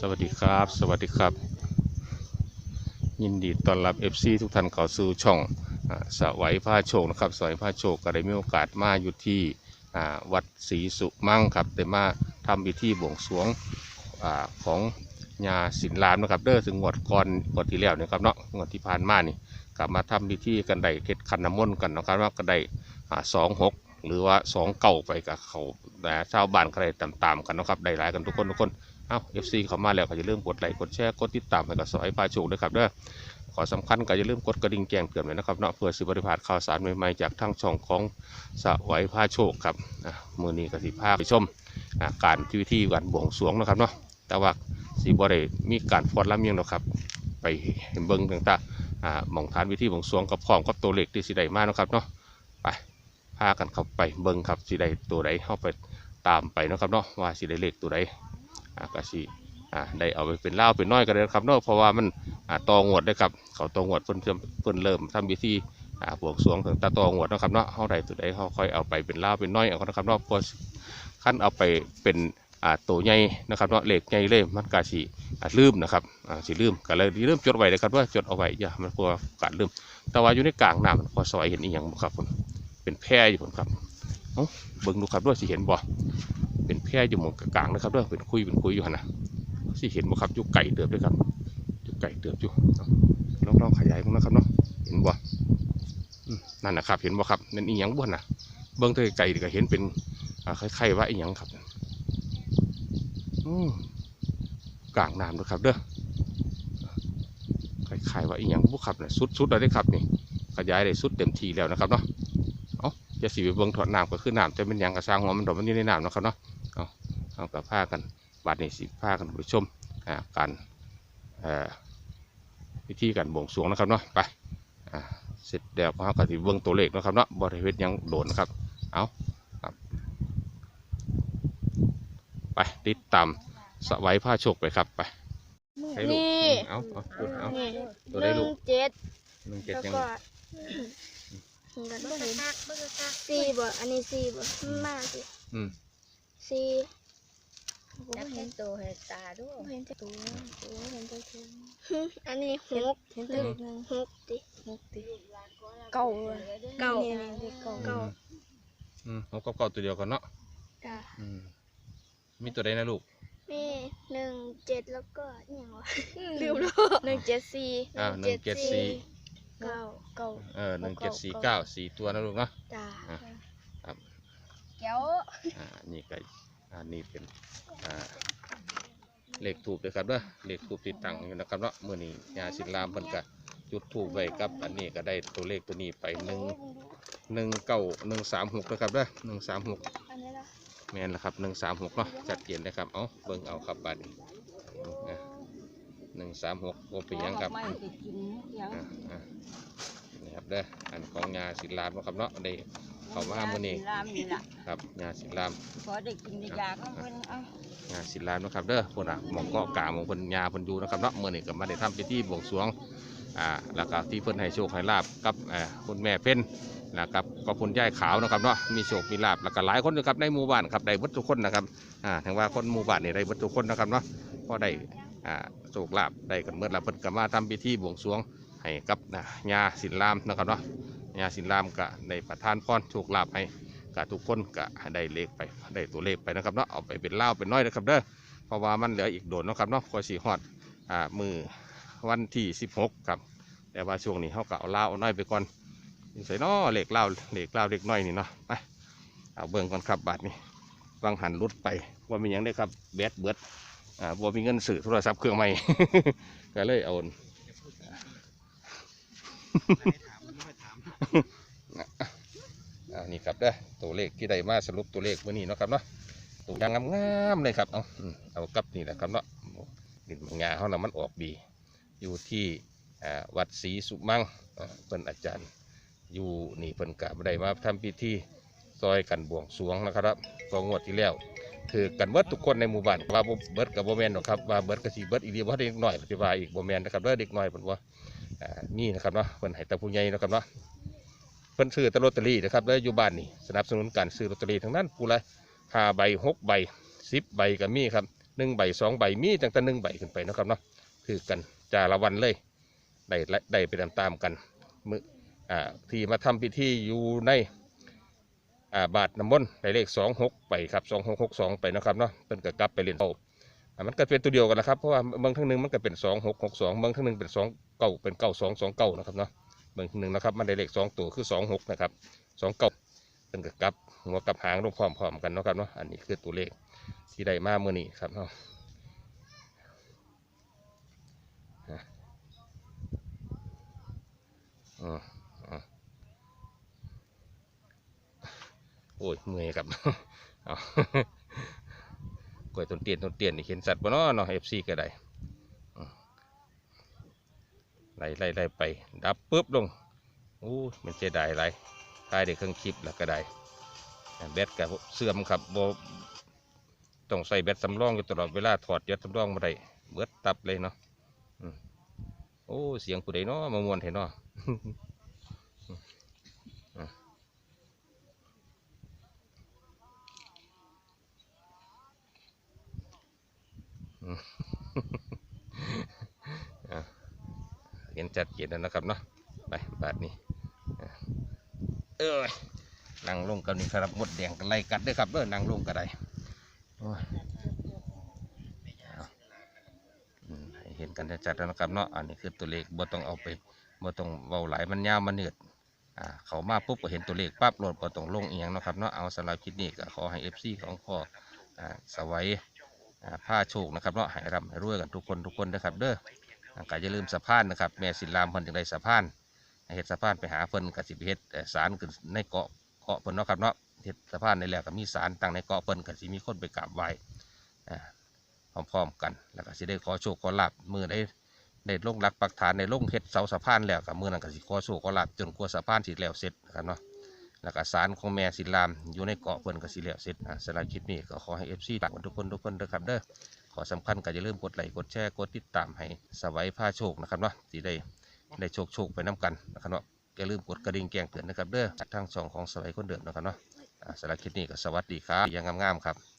สวัสดีครับ สวัสดีครับ ยินดีต้อนรับ FC ทุกท่านเข้าสู่ช่องสวัยผ้าโชคนะครับสวัยผ้าโชคก็ได้มีโอกาสมาอยู่ที่วัดศรีสุมั่งครับได้มาทำพิธีบวงสรวงอของญาสินลามนะครับเด้อถึงงวดก่อนงวดที่แล้วนี่ยครับเนาะงวดที่ผ่านมานี่กลับมาทำพิธีกันได้เทศคันน้ำมนต์กันนะครับว่าก็ได้สองหกหรือว่าสองเก่าไปกับเขาแต่ชาวบ้านก็ได้ตามๆกันนะครับได้หลายกันทุกคนทุกคน เอา FC เข้ามาแล้วก็อย่าลืมกดไลค์กดแชร์กดติดตามให้กับสอยพาโชคด้วยครับเด้อขอสำคัญก็อย่าลืมกดกระดิ่งแจ้งเตือนไว้นะครับเนาะเพื่อสิบริพาดข่าวสารใหม่ๆจากทางช่องของสวัยพาโชคครับอะมือนี้ก็สิพาไปชมอะการที่วิธีการบวงสรวงนะครับเนาะแต่ว่าสีบ่ได้มีการฟอดลำเมียงหรอกครับ ไปเห็นเบิ้งต่างๆอ่าหมองฐานวิธีบวงสรวงกับพร้อมกับตัวเลขที่สิได้มาเนาะครับเนาะไปพากันเข้าไปเบิ้งครับสิได้ตัวใดเข้าไปตามไปนะครับเนาะว่าสิได้เลขตัวใด ก็สิอ่าได้เอาไปเป็นเหล้าเป็นน้อยกันเลยครับเนาะเพราะว่ามันอ่าตองวดได้ครับเขาตองวดเพิ่นเพิ่นเพิ่นเริ่มทำพิธีอ่าบวงสวงถึงตาตองวดนะครับเนาะเฮาได้ตัวใดเฮาค่อยเอาไปเป็นเหล้าเป็นน้อยเอานะครับเนาะพอขั้นเอาไปเป็นอ่าตัวใหญ่นะครับเนาะเหล็กใหญ่เลยมันก็สิอ่าลืมนะครับอ่าสิลืมก็เลยลืมจดไว้เลยครับว่าจดเอาไว้อย่ามันกลัวการลืม แต่ว่าอยู่ในกลางน้ำพอซอยเห็นอีหยังบ่ครับผมเป็นแพร่อยู่ผมครับเอ้าเบิ่งดูครับด้วยสิเห็นบ่ เป็นแพร่อยู่หมองกลางนะครับเด้อเป็นคุยเป็นคุยอยู่นนะสิเห็นบ่ครับอยู่ไก่เติบด้วยครับอยู่ไก่เติบอยู่เอาลองลองขยายมันนะครับเนาะเห็นบ่นั่นนะครับเห็นบ่ครับนั่นอีหยังบ่น่ะเบิ่งตัวไก่ก็เห็นเป็นคล้ายๆว่าอีหยังครับอกลางน้ำด้วยครับเด้อคล้ายๆว่าอีหยังบุครับน่ะสุดๆแล้วได้ครับนี่ขยายได้สุดเต็มทีแล้วนะครับเนาะเอาจะสีไปเบิ่งถอดน้ำก็คือน้ำจะเป็นยังกระซังหัวมันดอกมันอยู่ในน้ำนะครับเนาะ เอาเอากับผ้ากันบาดนี้สิผ้ากันไปชมอ่าการเอ่อวิธีการบวงสรวงนะครับเนาะไปอ่าเสร็จแล้วพอก็สิเบิ่งตัวเลขเนาะครับเนาะบริเวณยังโดนนะครับเอาครับไปติดตามสวัยผ้าโชคไปครับไปให้ลูกนี่เอาเอาพูดเอานี่ตัวหได้นึ่ลูงกเจ็ดหนึ่งเจ็ดแล้วยังก็กันบ่เห็นสี่บ่อันนี้สี่บ่มากสิอืมสี่ จับเห็นตัวเห็นตาด้วยเห็นตัวตัวเห็นแต่ตัวอันนี้หกเห็นตัวเล็กนึงหกติหกติเก่าเก่าเด็กเก่าเก้าอืมเขาก็เก่าตัวเดียวกันเนาะจ้ะอืมมีตัวใดนะลูกมีหนึ่งเจ็ดแล้วก็อย่างวะลืมแล้วหนึ่งเจ็ดสี่อ่าหนึ่งเจ็ดสี่เก้าเก่าเออหนึ่งเจ็ดสี่เก้าสี่ตัวนะลูกเนาะจ้ะแก้วอ่านี่ก็ อันนี้เป็นอ่าเลขถูกเลยครับเด้อเลขถูกติดตั้งอยู่นะครับเนาะเมื่อนี้ยาสินรามเพิ่นก็จุดถูกไว้กับ อันนี้ก็ได้ตัวเลขตัวนี้ไปหนึ่งหนึ่งเก้าหนึ่งสามหกนะครับเด้อหนึ่งสามหกอันนี้ละแม่นแล้วครับหนึ่งสามหกเนาะจัดเจนนะครับเอาเบิ่งเอาครับบัดนี้หนึ่งสามหกว่าเป็นหยังครับไม่ติดกินยังอ่าอ่านี่ครับเด้ออันของยาสินรามเนาะครับเนาะได้ เข้ามาเมื่อนี้รามนี่ล่ะครับยาสินรามพอได้กินได้ยาก็เพิ่นเอางานศิลาเนาะครับเด้อพวกน่ะหมองเกาะกาหมองเพิ่นยาเพิ่นอยู่นะครับเนาะเมื่อนี้ก็มาได้ทำพิธีบวงสรวงอ่าแล้วก็ที่เพิ่นให้โชคให้ลาบกับเอ่อคุณแม่เพ็ญนะครับก็คุณยายขาวเนาะครับเนาะมีโชคมีลาบแล้วก็หลายคนอยู่ครับในหมู่บ้านครับได้เบิดทุกคนนะครับอ่าถึงว่าคนหมู่บ้านนี่ได้เบิดทุกคนนะครับเนาะก็ได้อ่าโชคลาบได้กันเมื่อแล้วเพิ่นก็มาทำพิธีบวงสรวงให้กับนะยาศิลามนะครับเนาะ ยาศิลามก็ได้ประทานพรโชคลาภให้ก็ทุกคนก็ได้เลขไปได้ตัวเลขไปนะครับเนาะเอาไปเป็นเล่าเป็นน้อยนะครับเด้อเพราะว่ามันเหลืออีกโดนนะครับเนาะคอยสีฮอดอ่ามือวันที่ 16 ครับ แต่ว่าช่วงนี้เขาก็เอาเล่าเอาน้อยไปก่อนใส่เนาะเลขเล่าเลขเล่าเลขน้อยนี่เนาะไปเอาเบิ่งก่อนครับบาทนี้วางหันรุดไปว่ามีหยังได้ครับแบดเบิดอ่าว่ามีเงินสื่อโทรศัพท์เครื่องใหม่ก็เลยเอา อันนี้ครับเด้อตัวเลขที่ได้มาสรุปตัวเลขเมื่อนี้เนาะครับเนาะตัวอยางงามๆเลยครับเอาเอากับนี่แหละครับเนาะดินงาเขานะมันออกดี อยู่ที่วัดศรีสุมังเพิ่นอาจารย์อยู่นี่เพิ่นกะได้มาทำพิธีซอยกันบวงสวงนะครับกองงวดที่แล้วคือกันเบิดทุกคนในหมู่บ้านว่าเบิดกับโบแมนหรอกครับว่าเบิดกับสีเบิดอีกเดียวว่าเด็กหน่อยปฏิวัติอีกโบแมนนะครับเด้อเด็กหน้อยเพิ่นว่านี่นะครับเนาะเพิ่นให้ตาผู้ใหญ่นะครับเนาะ เพิ่นซื้อแตลอตเตอรี่นะครับแล้วอยู่บ้านนี่สนับสนุนการซื้อลอตเตอรี่ทั้งนั้นผู้ละห้าใบหกใบสิบใบก็มีครับหนึ่งใบสองใบมีตั้งแต่หนึ่งใบขึ้นไปนะครับเนาะคือกันจาละวันเลยได้ได้ไปตามๆกันมืออ่าที่มาทำพิธีอยู่ในอ่าบาทน้ำมนต์ได้เลขสองหกไปครับสองหกหกสองไปนะครับเนาะเพิ่นก็กลับไปเรียนโตอ่ามันก็เป็นตัวเดียวกันนะครับเพราะว่าเมืองทั้งหนึ่งมันก็เป็นสองหกหกสองเมืองทั้งหนึ่งเป็นสองเก้าเป็นเก้าสองสองเก้านะครับเนาะ เมืองหนึ่งนะครับ มันได้เลขสองตัวคือสองหกนะครับสองเก้าเพิ่นก็กลับหัวกับหางลงพร้อมๆกันเนาะครับเนาะอันนี้คือตัวเลขที่ได้มาเมื่อนี้ครับเนาะนะอ๋ออ๋อโอ้ยเมื่อยครับเอากล้วยต้นเตียนต้นเตียนนี่เห็นสัตว์บ่เนาะเนาะเอฟซีก็ได้ ไล่ไล่ไล่ไป ดับปุ๊บลงอู้มันจะได้ไรตายได้เครื่องคลิปแล้วก็ได้แบตกับเสื่อมครับโบต้องใส่แบตสำรองอยู่ตลอดเวลาถอดยัดสำรองมาได้เบิดตับเลยเนาะโอ้เสียงกูได้เนาะมามวนเห็นเนาะ อืมอืม อะเห็ นจัดเจนแล้วนะครับเนาะไปบาทนี้เอ้ยนั่งลงกันนี่ครับหมดแดงกันไล่กัดด้วยครับเด้อนั่งลงกันได้เห็นกันชัดแล้วนะครับเนาะอันนี้คือตัวเลขบ่ต้องเอาไปบ่ต้องเว้าหลมันยาวมันเหนืดอ่าเขามาปุ๊บก็เห็นตัวเลขปั๊บโหลดบ่ต้องลงเอียงนะครับเนาะเอาสำหรับคลิปนี้ก็ขอให้ FC ของพ่ออ่าสวัยผ้าโชคนะครับเนาะให้ร่ำให้รวยกันทุกคนทุกคนนะครับเด้อ ก็อย่าลืมสะพานนะครับแม่ศิลามเพิ่นจึงได้สะพานให้เฮ็ดสะพานไปหาเพิ่นก็สิไปเฮ็ดเอ่อศาลขึ้นในเกาะเกาะเพิ่นเนาะครับเนาะเฮ็ดสะพานในแหล้วก็มีศาลตั้งในเกาะเพิ่นก็สิมีคนไปกราบไหว้พร้อมๆกัน แล้วก็สิได้ขอโชคขอลาบมือได้ได้ลงหลักปักฐานในลงเฮ็ดเสาสะพานแล้วกับมือนั้นก็สิขอโชคขอลาบจนกว่าสะพานสิแล้วเสร็จนะครับเนาะแล้วก็ศาลของแม่ศิลามอยู่ในเกาะเพิ่นก็สิแล้วเสร็จอ่าสำหรับคลิปนี้ก็ขอให้ FC ฝากทุกคนทุกคนเด้อครับเด้อ อสำคัญก็อย่าลืมกดไลค์กดแชร์กดติดตามให้สวัยผ้าโชคนะครับเนาะสิได้ได้โชคโชคไปน้กันนะครับเนาะอย่าลืมกดกระดิ่งแจ้งเตือนนะครับเด้อจากทางช่องของสวัยคนเดิมนะครับเนาะอ่าสำหรับคลิปนี้ก็สวัสดีครับอยังงามๆครับ